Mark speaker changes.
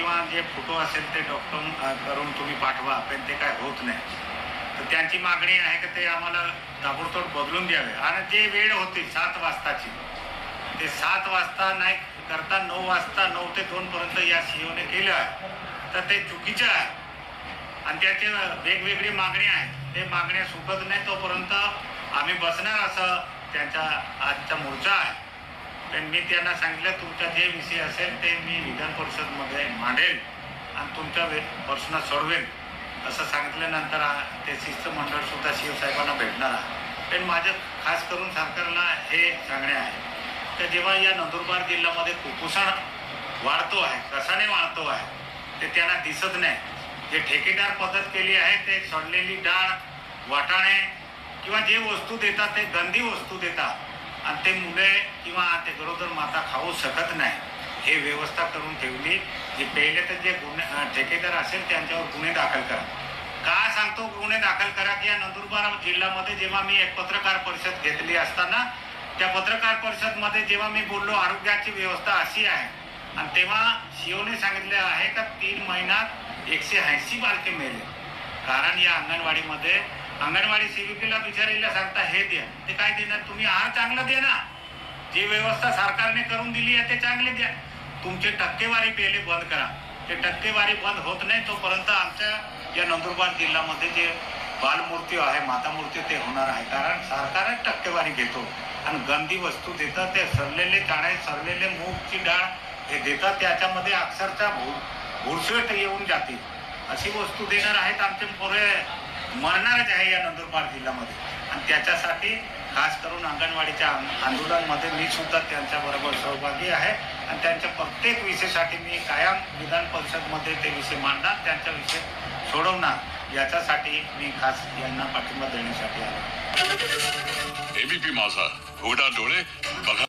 Speaker 1: किंवा जे फोटो असेल ते डॉक्टर करून तुम्ही पाठवा पण ते काय होत नाही. तर त्यांची मागणी आहे की ते आम्हाला ताबडतोब बदलून द्यावे. आणि जे वेळ होती सात वाजताची ते सात वाजता नाही करता नऊ वाजता नऊ ते दोनपर्यंत या सी ओने केलं आहे. तर ते चुकीचं आहे. आणि त्याचे वेगवेगळी मागणी आहे. ते मागण्या सुखत नाही तोपर्यंत आम्ही बसणार असं त्यांचा आजचा मोर्चा आहे. पण मी त्यांना सांगितलं तुमचा जे विषय असेल ते मी विधान परिषदमध्ये मांडेल आणि तुमच्या वे- प्रश्न सोडवेल. असं सांगितल्यानंतर ते शिष्टमंडळ सुद्धा शिवसाहेबांना भेटणार आहे. पण माझं खास करून सरकारला हे सांगणे आहे तर जेव्हा या नंदुरबार जिल्ह्यामध्ये कुपोषण वाढतो आहे कसाने वाढतो आहे ते त्यांना दिसत नाही. जे ठेकेदार पद्धत केली आहे ते सडलेली डाळ वाटाणे किंवा जे वस्तू देतात ते गंदी वस्तू देतात. आणि ते मुले किंवा ते गरोदर माता खाऊ शकत नाही. हे व्यवस्था करून ठेवली. जे पहिले तर जे गुन्हे ठेकेदार असेल त्यांच्यावर गुन्हे दाखल करा. का सांगतो गुन्हे दाखल करा? की या नंदुरबार जिल्ह्यामध्ये जेव्हा मी एक पत्रकार परिषद घेतली असताना त्या पत्रकार परिषदमध्ये जेव्हा मी बोललो आरोग्याची व्यवस्था अशी आहे. आणि तेव्हा शिओने सांगितले आहे का तीन महिन्यात एकशे ऐंशी बालके मिळेल कारण या अंगणवाडीमध्ये अंगणवाडी सेविकेला बिचारीला सांगता हे द्या. ते काय देणार? तुम्ही आहार चांगलं द्या ना. जी व्यवस्था सरकारने करून दिली आहे ते चांगले द्या. तुमचे टक्केवारी पहिले बंद करा. ते टक्केवारी बंद होत नाही तोपर्यंत आमच्या या नंदुरबार जिल्ह्यामध्ये जे बालमूर्ती आहे माता मूर्ती ते होणार आहे. कारण सरकारच टक्केवारी घेतो. आणि गंदी वस्तू देतात ते सरलेले चाळे सरलेले मूगची डाळ हे देतात. त्याच्यामध्ये अक्षरशः भूर भुरसट येऊन जाते. अशी वस्तू देणार आहेत आमचे पोरे. मरणारच आहे या नंदुरबार जिल्ह्यामध्ये. आणि त्याच्यासाठी खास करून अंगणवाडीच्या आंदोलनमध्ये मी सुद्धा त्यांच्याबरोबर सहभागी आहे. आणि त्यांच्या प्रत्येक विषयासाठी मी कायम विधान परिषदमध्ये ते विषय मांडणार त्यांचा विषय सोडवणार याच्यासाठी मी खास यांना पाठिंबा देण्यासाठी आलो
Speaker 2: एबीपी माझा. उघडा डोळे बघा.